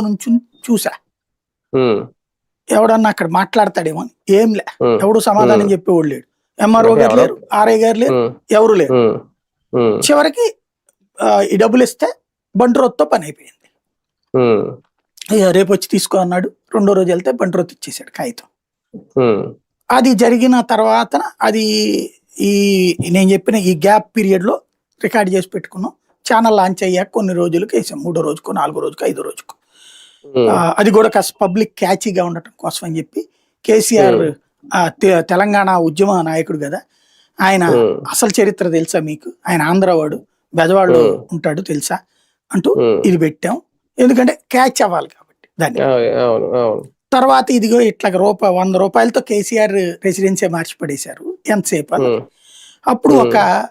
లో నుంచి చూసా. ఎవడన్నా అక్కడ మాట్లాడతాడేమో అని. ఏం లే. ఉమ్, ఎవడు సమాధానం ఉమ్. చెప్పేవాళ్ళు లేడు. ఎంఆర్ఓ గారు లేరు ఆర్ఐ గారు లేరు ఎవరు లేరు. చివరికి ఈ డబ్బులు ఇస్తే బంట్రోత్తో పని అయిపోయింది. రేపు వచ్చి తీసుకో అన్నాడు. రెండో రోజు వెళ్తే బంట్రోత్ ఇచ్చేసాడు కాగితం. అది జరిగిన తర్వాత అది ఈ నేను చెప్పిన ఈ గ్యాప్ పీరియడ్లో రికార్డ్ చేసి పెట్టుకున్నాం. ఛానల్ లాంచ్ అయ్యాక కొన్ని రోజులకి వేసాం. మూడో రోజుకు నాలుగో రోజుకు ఐదో రోజుకు. అది కూడా కాస్త పబ్లిక్ క్యాచీగా ఉండటం కోసం అని చెప్పి కేసీఆర్ తెలంగాణ ఉద్యమ నాయకుడు కదా. ఆయన అసలు చరిత్ర తెలుసా మీకు? ఆయన ఆంధ్రవాడు బెజవాడలో Hmm. ఉంటాడు తెలుసా? అంటూ. ఇది పెట్టాం. ఎందుకంటే క్యాచ్ అవ్వాలి కాబట్టి దాన్ని. తర్వాత ఇదిగో ఇట్లా రూపాయి వంద రూపాయలతో కేసీఆర్ రెసిడెన్సీ మార్చి పడేశారు ఎంతసేపు అప్పుడు. ఒక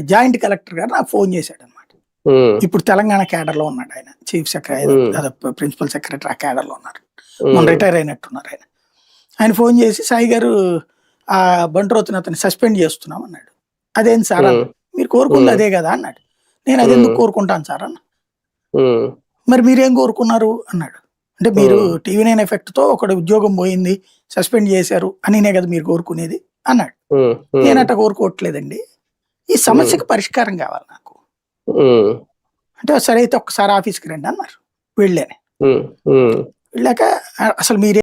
జాయింట్ కలెక్టర్ గారు నాకు ఫోన్ చేశాడు ఇప్పుడు తెలంగాణ క్యాడర్లో ఉన్నాడు ఆయన. Chief secretary. ప్రిన్సిపల్ సెక్రటరీ ఆ క్యాడర్లో ఉన్నారు మొన్న రిటైర్ అయినట్టున్నారు ఆయన. ఆయన ఫోన్ చేసి సాయి గారు ఆ బంట్రోతుని అతన్ని సస్పెండ్ చేస్తున్నాం అన్నాడు. అదేం సార్ మీరు కోరుకుంది. అదే కదా అన్నాడు. నేను అది ఎందుకు. కోరుకుంటాను సార్ అన్న. మరి మీరేం కోరుకున్నారు? అన్నాడు. అంటే మీరు. టీవీ నైన్ ఎఫెక్ట్తో ఒకటి ఉద్యోగం పోయింది సస్పెండ్ చేశారు అనినే కదా మీరు కోరుకునేది అన్నాడు. ఉమ్, ఉమ్, నేనట కోరుకోవట్లేదండి. ఈ సమస్యకు పరిష్కారం కావాలి నాకు. అంటే సరే అయితే ఒక్కసారి ఆఫీస్కి రండి అన్నారు. వెళ్ళాను. వెళ్ళాక "ఆ, అసలు మీరే